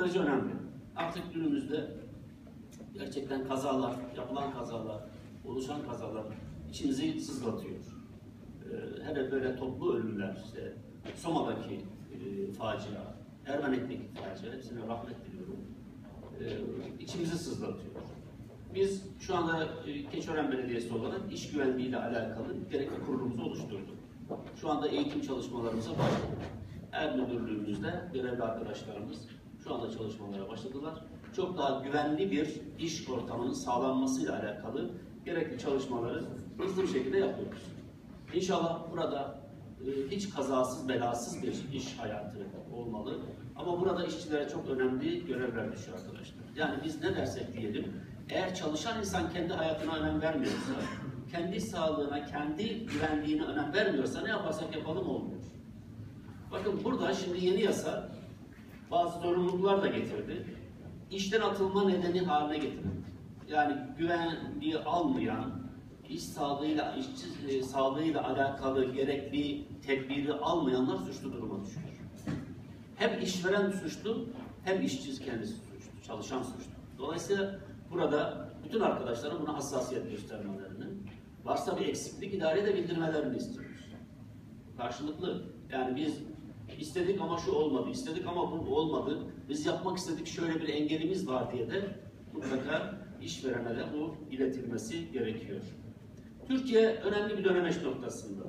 derece önemli. Artık günümüzde gerçekten kazalar, yapılan kazalar, oluşan kazalar içimizi sızlatıyor. Ee, hele böyle toplu ölümler, işte Soma'daki e, facia, Ermenek'teki facia, hepsine rahmet diliyorum. Ee, içimizi sızlatıyor. Biz şu anda e, Keçiören Belediyesi olarak iş güvenliği ile alakalı gerekli kurulumuzu oluşturduk. Şu anda eğitim çalışmalarımıza başladık. Er müdürlüğümüzde görevli arkadaşlarımız şu anda çalışmalara başladılar. Çok daha güvenli bir iş ortamının sağlanmasıyla alakalı gerekli çalışmaları hızlı bir şekilde yapıyoruz. İnşallah burada e, hiç kazasız belasız bir iş hayatı olmalı. Ama burada işçilere çok önemli görevler düşüyor arkadaşlar. Yani biz ne dersek diyelim, eğer çalışan insan kendi hayatına önem vermiyorsa, kendi sağlığına, kendi güvenliğine önem vermiyorsa ne yaparsak yapalım olmuyor. Bakın burada şimdi yeni yasa bazı zorunluluklar da getirdi. İşten atılma nedeni haline getirildi. Yani güvenliği almayan, iş sağlığıyla, işçi e, sağlığıyla alakalı gerekli tedbiri almayanlar suçlu duruma düşüyor. Hem işveren suçlu, hem işçi kendisi suçlu, çalışan suçlu. Dolayısıyla burada bütün arkadaşlara buna hassasiyet göstermelerini, varsa bir eksiklik idareye de bildirmelerini istiyoruz. Karşılıklı. Yani biz istedik ama şu olmadı, istedik ama bu olmadı. Biz yapmak istedik şöyle bir engelimiz var diye de mutlaka işverene de bu iletilmesi gerekiyor. Türkiye önemli bir dönemeç noktasında.